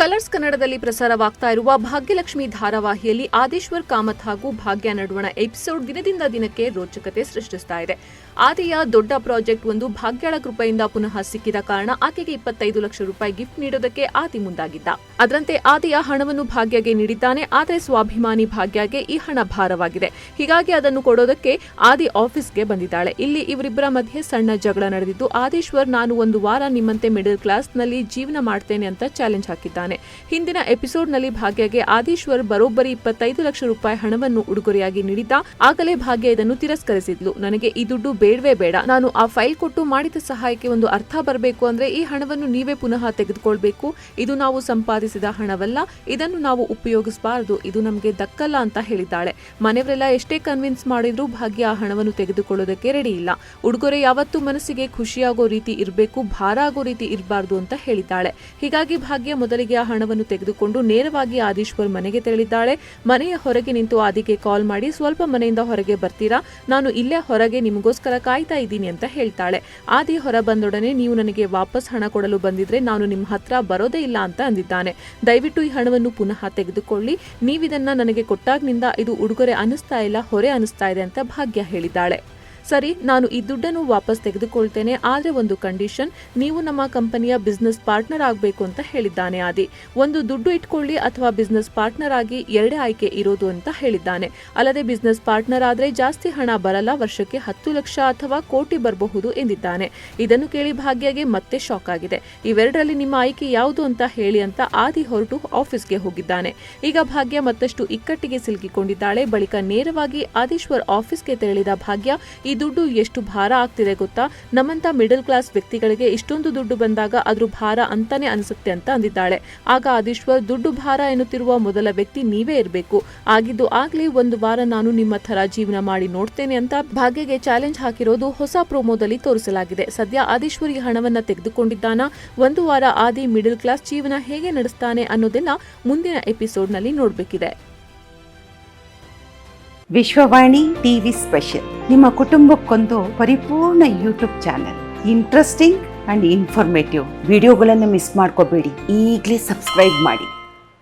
Colours ಕನ್ನಡದಲ್ಲಿ ಪ್ರಸಾರವಾಗ್ತಾ ಇರುವ ಭಾಗ್ಯಲಕ್ಷ್ಮಿ ಧಾರಾವಾಹಿಯಲ್ಲಿ ಆದೇಶ್ವರ್ ಕಾಮತ್ ಹಾಗೂ ಭಾಗ್ಯ ನಡುವಣ ಎಪಿಸೋಡ್ ದಿನದಿಂದ ದಿನಕ್ಕೆ ರೋಚಕತೆ ಸೃಷ್ಟಿಸ್ತಾ ಇದೆ. ಆದಿಯ ದೊಡ್ಡ ಪ್ರಾಜೆಕ್ಟ್ ಒಂದು ಭಾಗ್ಯಳ ಕೃಪೆಯಿಂದ ಪುನಃ ಸಿಕ್ಕಿದ ಕಾರಣ ಆಕೆಗೆ ಇಪ್ಪತ್ತೈದು ಲಕ್ಷ ರೂಪಾಯಿ ಗಿಫ್ಟ್ ನೀಡೋದಕ್ಕೆ ಆದಿ ಮುಂದಾಗಿದ್ದ. ಅದರಂತೆ ಆದಿಯ ಹಣವನ್ನು ಭಾಗ್ಯಗೆ ನೀಡಿದ್ದಾನೆ, ಆದರೆ ಸ್ವಾಭಿಮಾನಿ ಭಾಗ್ಯಗೆ ಈ ಹಣ ಭಾರವಾಗಿದೆ. ಹೀಗಾಗಿ ಅದನ್ನು ಕೊಡೋದಕ್ಕೆ ಆದಿ ಆಫೀಸ್ಗೆ ಬಂದಿದ್ದಾಳೆ. ಇಲ್ಲಿ ಇವರಿಬ್ಬರ ಮಧ್ಯೆ ಸಣ್ಣ ಜಗಳ ನಡೆದಿದ್ದು, ಆದೇಶ್ವರ್ ನಾನು ಒಂದು ವಾರ ನಿಮ್ಮಂತೆ ಮಿಡಲ್ ಕ್ಲಾಸ್ನಲ್ಲಿ ಜೀವನ ಮಾಡ್ತೇನೆ ಅಂತ ಚಾಲೆಂಜ್ ಹಾಕಿದ್ದಾನೆ. ಹಿಂದಿನ ಎಪಿಸೋಡ್ನಲ್ಲಿ ಭಾಗ್ಯಗೆ ಆದೇಶ್ವರ್ ಬರೋಬ್ಬರಿ ಇಪ್ಪತ್ತೈದು ಲಕ್ಷ ರೂಪಾಯಿ ಹಣವನ್ನು ಉಡುಗೊರೆಯಾಗಿ ನೀಡಿದ್ದ, ಆಗಲೇ ಭಾಗ್ಯ ಇದನ್ನು ತಿರಸ್ಕರಿಸಿದ್ಲು. ನನಗೆ ಈ ದುಡ್ಡು ಬೇಡವೇ ಬೇಡ. ನಾನು ಆ ಫೈಲ್ ಕೊಟ್ಟು ಮಾಡಿದ ಸಹಾಯಕ್ಕೆ ಒಂದು ಅರ್ಥ ಬರಬೇಕು ಅಂದ್ರೆ ಈ ಹಣವನ್ನು ನೀವೇ ಪುನಃ ತೆಗೆದುಕೊಳ್ಬೇಕು. ಇದು ನಾವು ಸಂಪಾದಿಸಿದ ಹಣವಲ್ಲ, ಇದನ್ನು ನಾವು ಉಪಯೋಗಿಸಬಾರದು. ಇದು ನಮಗೆ ದಕ್ಕಲ್ಲ ಅಂತ ಹೇಳಿದ್ದಾಳೆ. ಮನೆಯವರೆಲ್ಲ ಎಷ್ಟೇ ಕನ್ವಿನ್ಸ್ ಮಾಡಿದ್ರು ಭಾಗ್ಯ ಆ ಹಣವನ್ನು ತೆಗೆದುಕೊಳ್ಳೋದಕ್ಕೆ ರೆಡಿ ಇಲ್ಲ. ಉಡುಗೊರೆ ಯಾವತ್ತೂ ಮನಸ್ಸಿಗೆ ಖುಷಿಯಾಗೋ ರೀತಿ ಇರಬೇಕು, ಭಾರ ಆಗೋ ರೀತಿ ಇರಬಾರ್ದು ಅಂತ ಹೇಳಿದ್ದಾಳೆ. ಹೀಗಾಗಿ ಭಾಗ್ಯ ಮೊದಲಿಗೆ ಹಣವನ್ನು ತೆಗೆದುಕೊಂಡು ನೇರವಾಗಿ ಆದೀಶ್ವರ್ ಮನೆಗೆ ತೆರಳಿದ್ದಾಳೆ. ಮನೆಯ ಹೊರಗೆ ನಿಂತು ಆದಿಗೆ ಕಾಲ್ ಮಾಡಿ, ಸ್ವಲ್ಪ ಮನೆಯಿಂದ ಹೊರಗೆ ಬರ್ತೀರಾ? ನಾನು ಇಲ್ಲೇ ಹೊರಗೆ ನಿಮಗೋಸ್ಕರ ಕಾಯ್ತಾ ಇದ್ದೀನಿ ಅಂತ ಹೇಳ್ತಾಳೆ. ಆದಿ ಹೊರ ಬಂದೊಡನೆ, ನೀವು ನನಗೆ ವಾಪಸ್ ಹಣ ಕೊಡಲು ಬಂದಿದ್ರೆ ನಾನು ನಿಮ್ಮ ಹತ್ರ ಬರೋದೇ ಇಲ್ಲ ಅಂತ ಅಂದಿದ್ದಾನೆ. ದಯವಿಟ್ಟು ಈ ಹಣವನ್ನು ಪುನಃ ತೆಗೆದುಕೊಳ್ಳಿ. ನೀವಿದನ್ನ ನನಗೆ ಕೊಟ್ಟಾಗ್ನಿಂದ ಇದು ಉಡುಗೊರೆ ಅನಿಸ್ತಾ ಇಲ್ಲ, ಹೊರೆ ಅನಿಸ್ತಾ ಇದೆ ಅಂತ ಭಾಗ್ಯ ಹೇಳಿದ್ದಾಳೆ. ಸರಿ, ನಾನು ಈ ದುಡ್ಡನ್ನು ವಾಪಸ್ ತೆಗೆದುಕೊಳ್ತೇನೆ, ಆದರೆ ಒಂದು ಕಂಡೀಷನ್, ನೀವು ನಮ್ಮ ಕಂಪನಿಯ ಬಿಸ್ನೆಸ್ ಪಾರ್ಟ್ನರ್ ಆಗಬೇಕು ಅಂತ ಹೇಳಿದ್ದಾನೆ ಆದಿ. ಒಂದು ದುಡ್ಡು ಇಟ್ಕೊಳ್ಳಿ ಅಥವಾ ಬಿಸ್ನೆಸ್ ಪಾರ್ಟ್ನರ್ ಆಗಿ ಎರಡೇ ಆಯ್ಕೆ ಇರೋದು ಅಂತ ಹೇಳಿದ್ದಾನೆ. ಅಲ್ಲದೆ ಬಿಸ್ನೆಸ್ ಪಾರ್ಟ್ನರ್ ಆದರೆ ಜಾಸ್ತಿ ಹಣ ಬರಲ್ಲ, ವರ್ಷಕ್ಕೆ ಹತ್ತು ಲಕ್ಷ ಅಥವಾ ಕೋಟಿ ಬರಬಹುದು ಎಂದಿದ್ದಾನೆ. ಇದನ್ನು ಕೇಳಿ ಭಾಗ್ಯಗೆ ಮತ್ತೆ ಶಾಕ್ ಆಗಿದೆ. ಇವೆರಡರಲ್ಲಿ ನಿಮ್ಮ ಆಯ್ಕೆ ಯಾವುದು ಅಂತ ಹೇಳಿ ಅಂತ ಆದಿ ಹೊರಟು ಆಫೀಸ್ಗೆ ಹೋಗಿದ್ದಾನೆ. ಈಗ ಭಾಗ್ಯ ಮತ್ತಷ್ಟು ಇಕ್ಕಟ್ಟಿಗೆ ಸಿಲುಕಿಕೊಂಡಿದ್ದಾಳೆ. ಬಳಿಕ ನೇರವಾಗಿ ಆದೀಶ್ವರ್ ಆಫೀಸ್ಗೆ ತೆರಳಿದ ಭಾಗ್ಯ ಈ ದುಡ್ಡು ಎಷ್ಟು ಭಾರ ಆಗ್ತಿದೆ ಗೊತ್ತಾ? ನಮ್ಮಂತ ಮಿಡಲ್ ಕ್ಲಾಸ್ ವ್ಯಕ್ತಿಗಳಿಗೆ ಇಷ್ಟೊಂದು ದುಡ್ಡು ಬಂದಾಗ ಅದ್ರ ಭಾರ ಅಂತಾನೆ ಅನಿಸುತ್ತೆ ಅಂತ ಅಂದಿದ್ದಾಳೆ. ಆಗ ಆದೀಶ್ವರ್, ದುಡ್ಡು ಭಾರ ಎನ್ನುತ್ತಿರುವ ಮೊದಲ ವ್ಯಕ್ತಿ ನೀವೇ ಇರಬೇಕು. ಆಗಿದ್ದು ಆಗ್ಲೇ ಒಂದು ವಾರ ನಾನು ನಿಮ್ಮ ಥರ ಜೀವನ ಮಾಡಿ ನೋಡ್ತೇನೆ ಅಂತ ಭಾಗ್ಯಗೆ ಚಾಲೆಂಜ್ ಹಾಕಿರೋದು ಹೊಸ ಪ್ರೋಮೋದಲ್ಲಿ ತೋರಿಸಲಾಗಿದೆ. ಸದ್ಯ ಆದೀಶ್ವರ್ ಈ ಹಣವನ್ನ ತೆಗೆದುಕೊಂಡಿದ್ದಾನ? ಒಂದು ವಾರ ಆದಿ ಮಿಡಲ್ ಕ್ಲಾಸ್ ಜೀವನ ಹೇಗೆ ನಡೆಸ್ತಾನೆ ಅನ್ನೋದೆಲ್ಲ ಮುಂದಿನ ಎಪಿಸೋಡ್ನಲ್ಲಿ ನೋಡಬೇಕಿದೆ. Vishwavani TV special. ನಿಮ್ಮ ಕುಟುಂಬಕ್ಕೊಂದು ಪರಿಪೂರ್ಣ YouTube channel. Interesting and informative. ವಿಡಿಯೋಗಳನ್ನು ಮಿಸ್ ಮಾಡ್ಕೋಬೇಡಿ. ಈಗಲೇ ಸಬ್ಸ್ಕ್ರೈಬ್ ಮಾಡಿ.